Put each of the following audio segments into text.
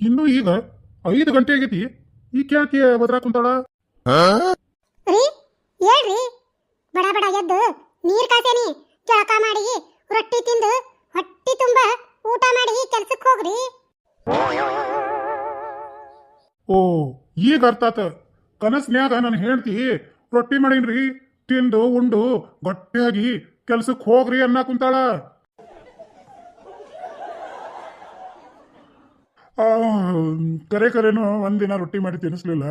ಇನ್ನು ಈಗ ಐದು ಗಂಟೆ ಆಗೈತಿ. ಈ ಯಾಕೆ ಬದ್ರಾ ಕುಂತಾಳ? ರೀ ಹೇಳ್ರಿ. ಬಡ ಬಡ ಎದ್ದು ನೀರ್ ಕಾಸೇನಿ. ಜಳಕ ಮಾಡಿ ರೊಟ್ಟಿ ತಿಂದು ಹೊಟ್ಟಿ ತುಂಬ ಊಟ ಮಾಡಿ ಕೆಲ್ಸಕ್ಕೆ ಹೋಗ್ರಿ. ಓ ಈಗ ಅರ್ಥ ಆತ. ಕನಸ್ನ್ಯಾಗ ನನ್ನ ಹೇಳ್ತಿ ರೊಟ್ಟಿ ಮಾಡೀನ್ರಿ ತಿಂದು ಉಂಡು ಗಟ್ಟಿಯಾಗಿ ಕೆಲ್ಸಕ್ಕೆ ಹೋಗ್ರಿ ಅನ್ನ ಕುಂತಾಳ. ಆ, ಕರೆ ಕರೆನು ಒಂದಿನ ರೊಟ್ಟಿ ಮಾಡಿ ತಿನ್ನಿಸ್ಲಿಲ್ಲ.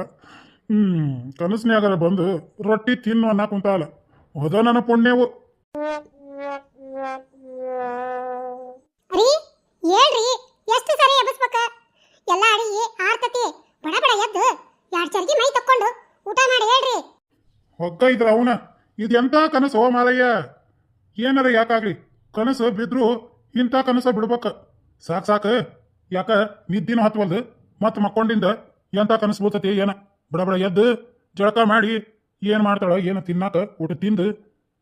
ಹ್ಮ್ ಕನಸ್ನ್ಯಾಗರ ಬಂದು ರೊಟ್ಟಿ ತಿನ್ನು ಅನ್ನ ಕುಂತಾಳ ಹೋದ ನನ್ನ ಪುಣ್ಯವು. ರೀ ಹೇಳ್ರಿ ಎಷ್ಟು ಸರಿ ಎಬ್ಬಿಸ್ಬೇಕ? ಎಲ್ಲ ಅಡಿಗೆ ಆರ್ತತಿ ಬಡ ಬಡ ಎದ್ದು ಎರಡ್ ಚರ್ಗಿ ಮೈ ತಕ್ಕೊಂಡು ಊಟ ಮಾಡಿ ಹೇಳ್ರಿ. ಹೊಕ್ಕ ಇದ್ರ ಅವನ. ಇದೆಂತ ಕನಸು ಮಾಲಯ್ಯ? ಏನಾರ ಯಾಕಾಗ್ಲಿ? ಕನಸು ಬಿದ್ರು ಇಂಥ ಕನಸ ಬಿಡ್ಬೇಕ. ಸಾಕ್ ಸಾಕ. ಯಾಕ? ನಿದ್ದಿನ ಹತ್ವಲ್ದು? ಮತ್ ಮಕ್ಕೊಂಡಿಂದ ಎಂತ ಕನಸು ಬೂತತಿ ಏನ? ಬಡಬಡ ಬಡ ಎದ್ದು ಜಳಕ ಮಾಡಿ ಏನ್ ಮಾಡ್ತಾಳ, ಏನ ತಿನ್ನಾಕ ಊಟ ತಿಂದು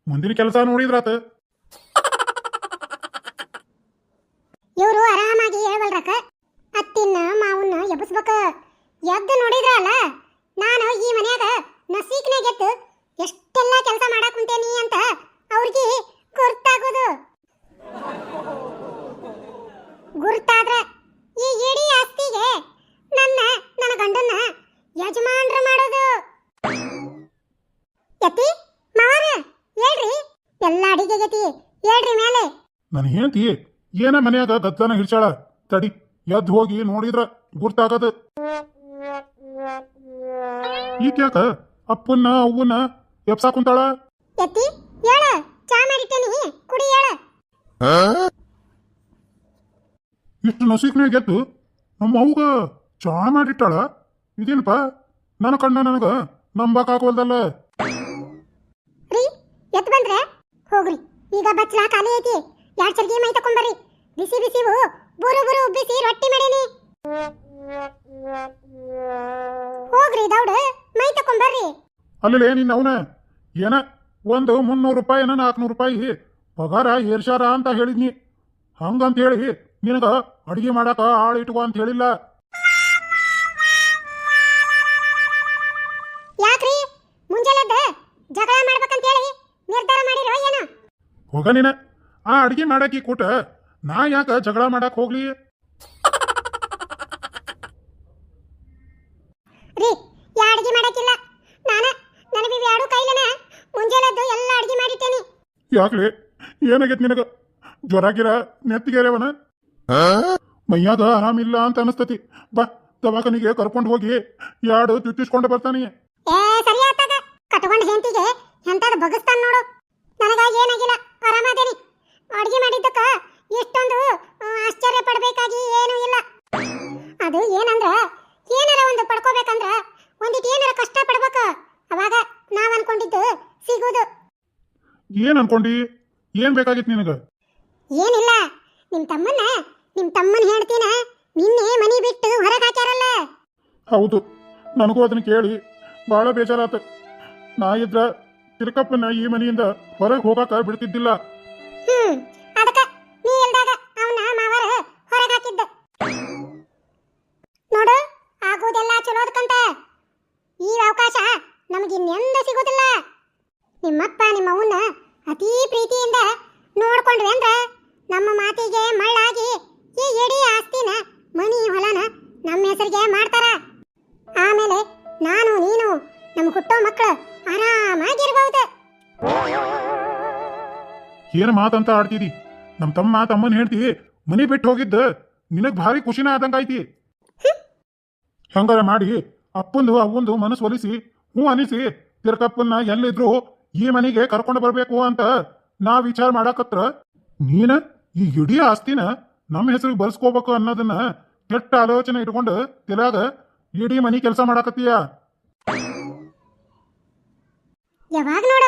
ಮುಂದಿನ ಕೆಲಸ ನೋಡಿದ್ರಾತ. ಇವರು ಆರಾಮಾಗಿ ಹೇಳವಲ್ರಕ ಅತ್ತಿನ ಮಾವನ್ನ ಎಬ್ಬಿಸ್ಬೇಕ. ಎದ್ದು ನೋಡಿದ್ರಲ್ಲ, ನಾನು ಈ ಮನ್ಯಾಗ ನಸೀಕ್ನಾಗ ಎದ್ದು ಎಷ್ಟೆಲ್ಲ ಕೆಲಸ ಮಾಡಾಕ್ ಅಂತ ಅವ್ರಿಗೆ ಗುರ್ತಾಗೋದು ಗುರ್ತಾದ್ರ ಈ ಇಡೀ ಆಸ್ತಿಗೆ ನನ್ನ ನನ್ನ ಗಂಡನ್ನ ಯಜಮಾನ್ರ ಮಾಡೋದು ಯತಿ ಮಾವರ ಹೇಳ್ರಿ ಎಲ್ಲ ಅಡಿಗೆಗತಿ ಹೇಳ್ರಿ ಮೇಲೆ ಹೇಳ್ತಿ ಏನ ಮನ್ಯಾಗ ಗದ್ದನ ಹಿಡ್ಸಾಳ ತಡಿ ಎದ್ದು ಹೋಗಿ ನೋಡಿದ್ರ ಗುರ್ತಾಗದ. ಈಕ್ಯಾಕ ಅಪ್ಪನ್ನ ಅವ್ವನ್ನ ಎಪ್ಸಾ ಕುಂತಾಳ? ಎತ್ತಿ ಹೇಳ ಚಾ ಮಾಡಿಟ್ಟೇನಿ ಕುಡಿ ಹೇಳ. ಇಷ್ಟು ನಸೀಕ್ನಾಗ ಗೆದ್ದು ನಮ್ಮ ಅವ್ಗ ಚಾ ಮಾಡಿಟ್ಟಾಳ? ಇದೇನಪ್ಪ? ನನ್ನ ಕಣ್ಣ ನನಗ ನಂಬಕ್ ಆಗೋಲ್ದಲ್ಲ ರೀ ಎತ್ ಬಂದ್ರೆ ಹೋಗ್ರಿ. ಈಗ ಬಚ್ಚಲ ಖಾಲಿ ಐತಿ. ಎರಡ್ ಚರ್ಗಿ ಮೈ ತಕೊಂಬರ್ರಿ ಬಿಸಿ ಬಿಸಿ ಬುರು ಬುರು ಉಬ್ಬಿಸಿ ರೊಟ್ಟಿ ಮಾಡೀನಿ. ಹೋಗ್ರಿ ದೌಡ ಮೈ ತಕೊಂಬರ್ರಿ ಅಲ್ಲಲೇ ನಿನ್ನ ಅವನ? ಏನ? ಒಂದು ಮುನ್ನೂರು ರೂಪಾಯಿ ಏನ ನಾಲ್ಕುನೂರು ರೂಪಾಯಿ ಪಗಾರ ಏರ್ಸಾರ ಅಂತ ಹೇಳಿದ್ನಿ. ಹಂಗಂತ ಹೇಳಿ ನಿನಗ ಅಡಿಗೆ ಮಾಡಾಕ ಆಳು ಇಟ್ಕೋ ಅಂತ ಹೇಳಿಲ್ಲ. ಯಾಕ್ರಿ? ಮುಂಜಾನೆದ್ದ ಜಗಳ ಮಾಡ್ಬೇಕಂತ ಹೇಳಿ ನಿರ್ಧಾರ ಮಾಡಿರೋ ಏನು? ಹೋಗ ನೀನ. ಆ ಅಡಿಗೆ ಮಾಡಾಕಿ ಕೊಟ್ಟ ನಾ ಯಾಕ ಜಗಳ ಮಾಡಕ್ ಹೋಗ್ಲಿ? ರೀ ಯಾ ಅಡಿಗೆ ಮಾಡಕ್ಕಿಲ್ಲ ನಾನ ನನಗೆ ಎರಡು ಕೈಲನ. ಮುಂಜಾನೆದ್ದು ಎಲ್ಲ ಅಡಿಗೆ ಮಾಡಿಟ್ಟೇನಿ. ಯಾಕ್ಲೆ? ಏನಾಗೈತ್ ನಿನಗ? ಜ್ವರ ಗಿರ ನೆತ್ತಿಗೆರವನ ಆರಾಮ ಇಲ್ಲ ಅಂತ ಅನಸ್ತತಿ. ಬಾ ದವಾಖಾನಿಗೆ ಕರ್ಕೊಂಡು ಹೋಗಿ ಎರಡು ಚುಚ್ಚಿಸ್ಕೊಂಡು ಬರ್ತಾನೆ. ಏ ಸರಿ ಆತಾಗ. ಕಟ್ಕೊಂಡ್ ಹೆಂಡತಿಗೆ ಎಂತದ ಬಗಸ್ತಾನ ನೋಡು. ನನಗ ಏನಾಗಿಲ್ಲ. ಆರಾಮಾದೇನಿ. ಅಡಿಗೆ ಮಾಡಿದ್ದಕ್ಕ? ಇಷ್ಟೊಂದು ಆ, ಆಶ್ಚರ್ಯ ಪಡಬೇಕಾಗಿ ಏನೂ ಇಲ್ಲ. ಅದು ಏನಂದ್ರ ಏನಾರ ಒಂದು ಪಡ್ಕೋಬೇಕಂದ್ರ ಒಂದಿಟ್ಟು ಏನಾರ ಕಷ್ಟ ಪಡ್ಬೇಕು. ಅವಾಗ ನಾವ್ ಅನ್ಕೊಂಡಿದ್ದು ಸಿಗೋದು ಏನ್ ಅನ್ಕೊಂಡಿ? ಏನ್ ಬೇಕಾಗಿತ್ತು ನಿನಗ? ಏನಿಲ್ಲ. ನಿಮ್ ತಮ್ಮನ್ನ ನಿಮ್ ತಮ್ಮನ ಹೇಳ್ತೀನ ನಿನ್ನೆ ಮನಿ ಬಿಟ್ಟು ಹೊರಗೆ ಹಾಕ್ಯಾರಲ್ಲ. ಹೌದು. ನನಗೂ ಅದನ್ನ ಕೇಳಿ ಬಹಳ ಬೇಜಾರಾತ. ನಾ ಇದ್ರ ತಿರುಕಪ್ಪನ ಈ ಮನೆಯಿಂದ ಹೊರಗೆ ಹೋಗಾಕ ಬಿಡ್ತಿದ್ದಿಲ್ಲ. ಹ್ಮ್, ಅದಕ್ಕ ನೀ ಇಲ್ದಾಗ ಅವನ ಮಾವರ ಹೊರಗೆ ಹಾಕಿದ್ದ. ನೋಡು, ಆಗೋದೆಲ್ಲ ಚಲೋದಕ್ಕಂತ ಈ ಅವಕಾಶ ನಮಗಿನ್ನೆಂದ ಸಿಗೋದಿಲ್ಲ. ನಿಮ್ಮಪ್ಪ ನಿಮ್ಮ ಅವನ್ನ ಅತೀ ಪ್ರೀತಿಯಿಂದ ನೋಡ್ಕೊಂಡ್ರಿ ಅಂದ್ರ ನಮ್ಮ ಮಾತಿಗೆ ಮಳ್ಳಾಗಿ ಈ ಇಡೀ ಆಸ್ತಿನ, ಮನಿ ಹೊಲನ ನಮ್ಮ ಹೆಸರಿಗೆ ಮಾಡ್ತಾರ. ಆಮೇಲೆ ನಾನು, ನೀನು ನಮ್ಮ ಹುಟ್ಟೋ ಮಕ್ಕಳು ಆರಾಮಾಗಿರ್ಬಹುದು ಏನ್ ಮಾತಂತ ಆಡ್ತಿದಿ? ನಮ್ಮ ತಮ್ಮ ತಮ್ಮನ್ ಹೇಳ್ತಿ, ಮನೆ ಬಿಟ್ಟು ಹೋಗಿದ್ದ, ನಿನಗ್ ಭಾರಿ ಖುಷಿನ ಆದಂಗಾಯ್ತಿ ಹೆಂಗಾರ ಮಾಡಿ, ಅಪ್ಪಂದು, ಅವ್ವಂದು ಮನಸ್ಸು ಒಲಿಸಿ ಹ್ಞೂ ಅನಿಸಿ, ತಿರ್ಕಪ್ಪನ್ನ ಎಲ್ಲಿದ್ರು ಈ ಮನೆಗೆ ಕರ್ಕೊಂಡು ಬರಬೇಕು ಅಂತ ನಾ ವಿಚಾರ ಮಾಡಾಕತ್ರ, ನೀನ ಈ ಇಡೀ ಆಸ್ತಿನ ನಮ್ಮ ಹೆಸರು ಬರ್ಸ್ಕೋಬೇಕು ಅನ್ನೋದನ್ನ ಕೆಟ್ಟ ಆಲೋಚನೆ ಇಟ್ಕೊಂಡು ತಿಲಾಗ ಇಡೀ ಮನಿ ಕೆಲಸ ಮಾಡಾಕತ್ತೀಯ? ಯಾವಾಗ ನೋಡ,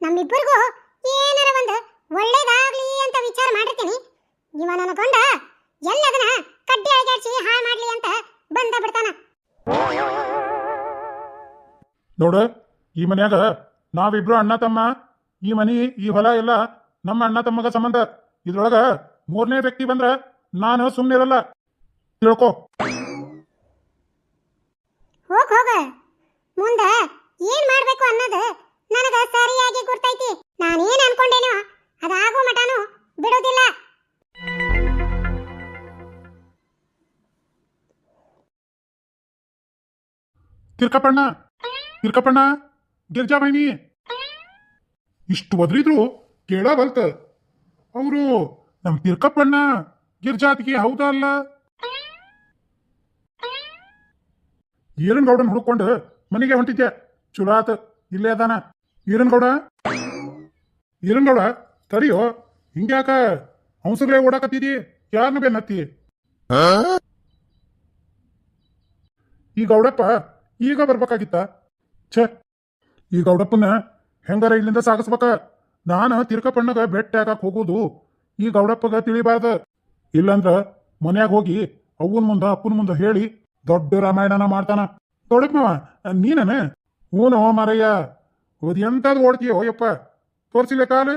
ನಮ್ಮಿಬ್ಬರಿಗೂ ಏನಾರ ಒಂದು ಒಳ್ಳೇದಾಗ್ಲಿ ಅಂತ ವಿಚಾರ ಮಾಡಿರ್ತೀನಿ. ಇವ ನನ್ನ ಗಂಡ ಎಲ್ಲದನ್ನ ಕಡ್ಡಿ ಅಳಗಾಡ್ಸಿ ಹಾಳು ಮಾಡ್ಲಿ ಅಂತ ಬಂದ ಬಿಡ್ತಾನ. ನೋಡ ಈ ಮನ್ಯಾಗ ನಾವಿಬ್ರು ಅಣ್ಣ ತಮ್ಮ ಈ ಮನಿ ಈ ಹೊಲ ಎಲ್ಲ ನಮ್ಮ ಅಣ್ಣ ತಮ್ಮಗ ಸಂಬಂಧ. ಇದ್ರೊಳಗ ಮೂರನೇ ವ್ಯಕ್ತಿ ಬಂದ್ರ ನಾನು ಸುಮ್ಮನಿರಲ್ಲ ತಿಳ್ಕೊ. ಹೋಗ್ ಹೋಗ. ಮುಂದ ಏನ್ ಮಾಡ್ಬೇಕು ಅನ್ನೋದು ತಿರ್ಕಪ್ಪಣ್ಣ ತಿರ್ಕಪ್ಪಣ್ಣ ಗಿರ್ಜಾ ಬೈನಿ ಇಷ್ಟು ಒದ್ರಿದ್ರು ಕೇಳವಲ್ತ ಅವರು ನಮ್ ತಿರ್ಕಪ್ಪಣ್ಣ ಗಿರ್ಜಾತಿಗೆ ಹೌದಾ ಅಲ್ಲ? ಈರನ್ಗೌಡನ್ ಹುಡ್ಕೊಂಡು ಮನೆಗೆ ಹೊಂಟಿದ್ದೆ ಚಲೋ ಆತ ಇಲ್ಲೇ ಅದಾನ. ಈರನ್ಗೌಡ? ಈರನ್ಗೌಡ ತರಿಯೋ ಹಿಂಗ್ಯಾಕ ಹಂಸಗಳೇ ಓಡಾಕತ್ತಿದಿ? ಯಾರನ್ನ ಬೆನ್ನತ್ತಿ? ಈ ಗೌಡಪ್ಪ ಈಗ ಬರ್ಬೇಕಾಗಿತ್ತ? ಛ, ಈ ಗೌಡಪ್ಪನ ಹೆಂಗಾರ ಇಲ್ಲಿಂದ ಸಾಗಿಸ್ಬೇಕ? ನಾನು ತಿರ್ಕಪ್ಪಣ್ಣಗ ಬೆಟ್ಟ ಹೋಗೋದು ಈ ಗೌಡಪ್ಪಗ ತಿಳಿಬಾರ್ದ. ಇಲ್ಲಂದ್ರ ಮನ್ಯಾಗ ಹೋಗಿ ಅವ್ವನ ಮುಂದ, ಅಪ್ಪನ ಮುಂದ ಹೇಳಿ ದೊಡ್ಡ ರಾಮಾಯಣನ ಮಾಡ್ತಾನ. ಗೌಡಪ್ಪನವ ನೀನನ? ಹೂನೋ ಮಾರಯ್ಯ ಅದು ಎಂತಾದ್ ಓಡ್ತೀಯೋ ಯಪ್ಪ? ತೋರ್ಸಿಲ್ಲ ಕಾಲು?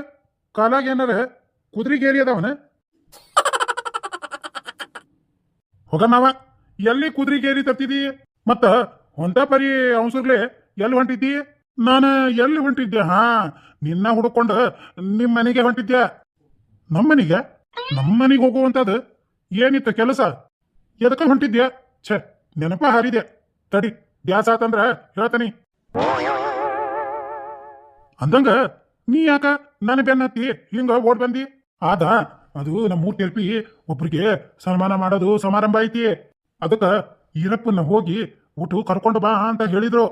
ಕಾಲಾಗ ಏನಾರ ಕುದುರೆಗೇರಿ ಅದಾವನ? ಹೋಗಮ್ಮವ ಎಲ್ಲಿ ಕುದುರೆಗೇರಿ ತರ್ತಿದಿ? ಮತ್ತ ಹೊಂಟ ಪರಿ ಅವಸರ್ಲೆ ಎಲ್ಲಿ ಹೊಂಟಿದ್ದಿ? ನಾನು ಎಲ್ಲಿ ಹೊಂಟಿದ್ದೆ? ಹಾ, ನಿನ್ನ ಹುಡುಕೊಂಡು ನಿಮ್ಮ ಮನೆಗೆ ಹೊಂಟಿದ್ದೆ ನಮ್ಮ ಮನೆಗೆ ಹೋಗುವಂತದ್ದು ಏನಿತ್ತು ಕೆಲಸ? ಎದಕ್ಕೆ ಹೊಂಟಿದ್ಯಾ? ಛ, ನೆನಪ ಹಾರಿದೆ. ತಡಿ, ದ್ಯಾಸ ಆತಂದ್ರ ಹೇಳ್ತಾನಿ. ಅಂದಂಗ, ನೀ ಯಾಕ ನನ್ನ ಬೆನ್ನತ್ತಿ ಹಿಂಗ ಓಡ್ ಬಂದಿ? ಆದ, ಅದು ನಮ್ಮ ಮೂರ್ ತೆಲ್ಪಿ ಒಬ್ರಿಗೆ ಸನ್ಮಾನ ಮಾಡೋದು ಸಮಾರಂಭ ಐತಿ. ಅದಕ್ಕ ಈರಪ್ಪನ ಹೋಗಿ ಊಟ ಕರ್ಕೊಂಡು ಬಾ ಅಂತ ಹೇಳಿದ್ರು.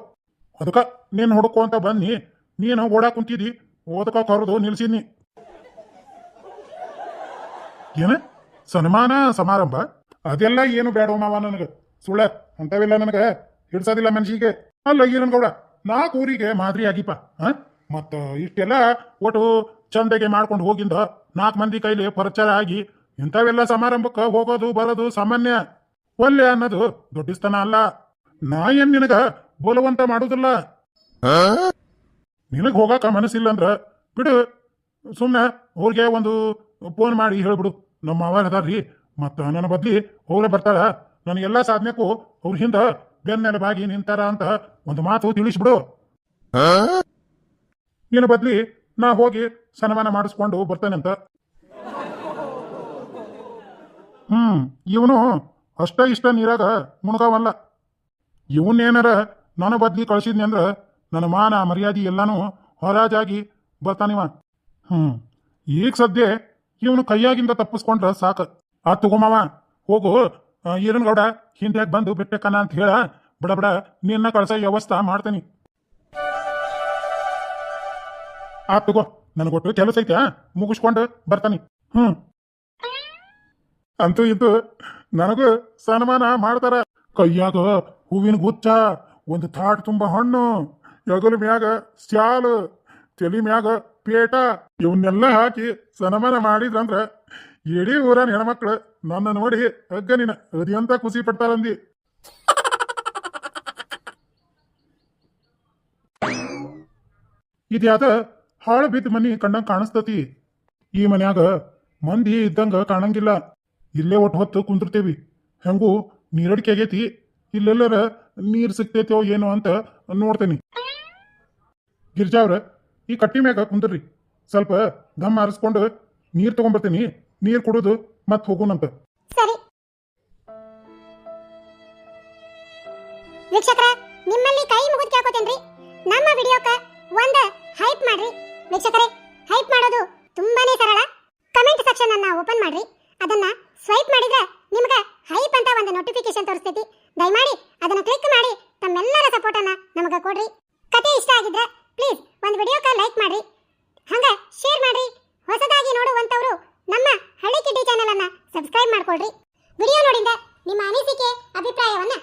ಅದಕ್ಕ ನೀನು ಹುಡುಕು ಅಂತ ಬನ್ನಿ. ನೀನು ಓಡಾ ಕುಂತಿದ್ದಿ. ಓದಕ ಕರೆದು ನಿಲ್ಸಿದ್ನಿ. ಏನ? ಸನ್ಮಾನ ಸಮಾರಂಭ? ಅದೆಲ್ಲ ಏನು ಬೇಡ ಮಾವ ನನಗೆ. ಸುಳ್ಳ ಅಂತವಿಲ್ಲ ನನಗೆ. ಹಿಡ್ಸೋದಿಲ್ಲ ಮನ್ಸಿಗೆ. ಅಲ್ಲ ಗೌಡ, ನಾಲ್ಕು ಊರಿಗೆ ಮಾದರಿ ಆಗಿಪ್ಪ ಮತ್ತ ಇಷ್ಟೆಲ್ಲ ಒಟ್ಟು ಚಂದಗೆ ಮಾಡ್ಕೊಂಡು ಹೋಗಿಂದ ನಾಲ್ಕು ಮಂದಿ ಕೈಲಿ ಪರಿಚಯ ಆಗಿ ಇಂಥವೆಲ್ಲ ಸಮಾರಂಭಕ್ಕೆ ಹೋಗೋದು ಬರೋದು ಸಾಮಾನ್ಯ. ಒಲ್ಲೆ ಅನ್ನೋದು ದೊಡ್ಡಿಸ್ತನ ಅಲ್ಲ. ನಾ ಏನ್ ನಿನಗ ಬೋಲವಂತ ಮಾಡುದಿಲ್ಲ? ನಿನಗ್ ಹೋಗಾಕ ಮನಸ್ಸಿಲ್ಲ ಅಂದ್ರ ಬಿಡು. ಸುಮ್ಮನೆ ಅವ್ರಿಗೆ ಒಂದು ಫೋನ್ ಮಾಡಿ ಹೇಳ್ಬಿಡು. ನಮ್ಮ ಮಾವ ಅದಾರ್ರಿ. ಮತ್ತ ನನ್ನ ಬದ್ಲಿ ಅವ್ರೆ ಬರ್ತಾರ. ಎಲ್ಲಾ ಸಾಧನೆಕ್ಕೂ ಅವ್ರ ಹಿಂದ ಬೆನ್ನೆಲುಬಾಗಿ ನಿಂತಾರ ಅಂತ ಒಂದು ಮಾತು ತಿಳಿಸ್ಬಿಡು. ನಿನ್ನ ಬದ್ಲಿ ನಾ ಹೋಗಿ ಸನ್ಮಾನ ಮಾಡಿಸ್ಕೊಂಡು ಬರ್ತೇನಂತ. ಹ್ಮ್ ಇವನು ಅಷ್ಟ ಇಷ್ಟ ನೀರಾಗ ಮುಣಗವಲ್ಲ. ಇವನ್ನೇನಾರ ನಾನು ಬದ್ಲಿ ಕಳ್ಸಿದ್ನಿ ಅಂದ್ರ ನನ್ನ ಮಾನ, ಮರ್ಯಾದೆ ಎಲ್ಲಾನು ಹೊರಾಜಾಗಿ ಬರ್ತಾನಿವ ಹ್ಮ್, ಈಗ ಸದ್ಯ ಇವನು ಕೈಯಾಗಿಂದ ತಪ್ಪಿಸ್ಕೊಂಡ್ರ ಸಾಕ. ಆ ತಗೋಮವ ಹೋಗು. ಈರನ್ಗೌಡ ಹಿಂದೆ ಬಂದು ಬಿಟ್ಟಕ್ಕನ ಅಂತ ಹೇಳ, ಬಡ ಬಡ, ನಿನ್ನ ಕಳ್ಸ ವ್ಯವಸ್ಥೆ ಮಾಡ್ತೇನಿ. ಆ, ತಗೋ ನನಗೊಟ್ಟು ಕೆಲಸ ಐತೆ ಮುಗಿಸ್ಕೊಂಡು ಬರ್ತಾನೆ. ಹ್ಮ್. ಅಂತೂ ಇದು ನನಗೂ ಸನ್ಮಾನ ಮಾಡ್ತಾರ. ಕೈಯಾಗ ಹೂವಿನ ಗುಚ್ಚ ಒಂದು ಥಾಟ್ ತುಂಬ ಹಣ್ಣು ಯಗಲ ಮ್ಯಾಗ ಸ್ಯಾಲ್, ತಲಿ ಮ್ಯಾಗ ಪೇಟ, ಇವನ್ನೆಲ್ಲ ಹಾಕಿ ಸನ್ಮಾನ ಮಾಡಿದ್ರಂದ್ರ ಇಡೀ ಊರನ್ ಹೆಣ್ಮಕ್ಳು ನನ್ನ ನೋಡಿ ಅಗ್ಗನಿನ ಅದಿಯಂತ ಖುಷಿ ಪಡ್ತಾರಂದಿ. ಇದ್ಯಾದ ಹಾಳು ಬಿದ್ದ ಮನಿ ಕಣ್ಣಂಗ್ ಕಾಣಿಸ್ತತಿ. ಈ ಮನ್ಯಾಗ ಮಂದಿ ಇದ್ದಂಗ ಕಾಣಂಗಿಲ್ಲ. ಇಲ್ಲೇ ಒಟ್ಟು ಹೊತ್ತು ಕುಂದಿರ್ತೇವಿ ಹೆಂಗೂ ನೀರಡಿಕೆ ಆಗೈತಿ. ಇಲ್ಲೆಲ್ಲರ ನೀರು ಸಿಗ್ತೈತೋ ಏನೋ ಅಂತ ನೋಡ್ತೇನಿ. ಗಿರ್ಜಾ ಈ ಕಟ್ಟಿ ಮ್ಯಾಗ ಕುಂದ್ರಿ. ಸ್ವಲ್ಪ ಧಮ್ ಆರಿಸ್ಕೊಂಡು ನೀರು ತಗೊಂಡ್ಬರ್ತೀನಿ ನೀರು ಕುಡಿದು ಮತ್ ಹೋಗೋಣಂತ ವೀಕ್ಷಕರ, ನಿಮ್ಮಲ್ಲಿ ಕೈ ಮುಗಿದು ಕೇಳ್ಕೊತೇನ್ರಿ ನಮ್ಮ ವಿಡಿಯೋಕ ಒಂದ ಹೈಪ್ ಮಾಡ್ರಿ. ವೀಕ್ಷಕರೇ, ಹೈಪ್ ಮಾಡೋದು ತುಂಬಾನೇ ಸರಳ. ಕಮೆಂಟ್ ಸೆಕ್ಷನ್ ಅನ್ನ ಓಪನ್ ಮಾಡ್ರಿ. ಅದನ್ನ ಸ್ವೈಪ್ ಮಾಡಿದ್ರೆ ನಿಮ್ಗೆ ಹೈಪ್ ಅಂತ ಒಂದು ನೋಟಿಫಿಕೇಶನ್ ತೋರಿಸ್ತೈತಿ. ದಯಮಾಡಿ ಅದನ್ನು ಕ್ಲಿಕ್ ಮಾಡಿ, ತಮ್ಮೆಲ್ಲರ ಸಪೋರ್ಟ್ ನಮಗೆ ಕೊಡ್ರಿ. ಕತೆ ಇಷ್ಟ ಆಗಿದ್ರೆ ಪ್ಲೀಸ್ ಒಂದು ವಿಡಿಯೋಕ್ಕೆ ಲೈಕ್ ಮಾಡ್ರಿ. ಹಂಗೆ ಶೇರ್ ಮಾಡ್ರಿ. ಹೊಸದಾಗಿ ನೋಡುವಂತವರು ನಮ್ಮ ಹಳ್ಳಿ ಕಿಡ್ಡಿ ಚಾನೆಲ್ ಸಬ್ಸ್ಕ್ರೈಬ್ ಮಾಡ್ಕೊಳ್ರಿ. ವಿಡಿಯೋ ನೋಡಿದ ನಿಮ್ಮ ಅನಿಸಿಕೆ, ಅಭಿಪ್ರಾಯವನ್ನ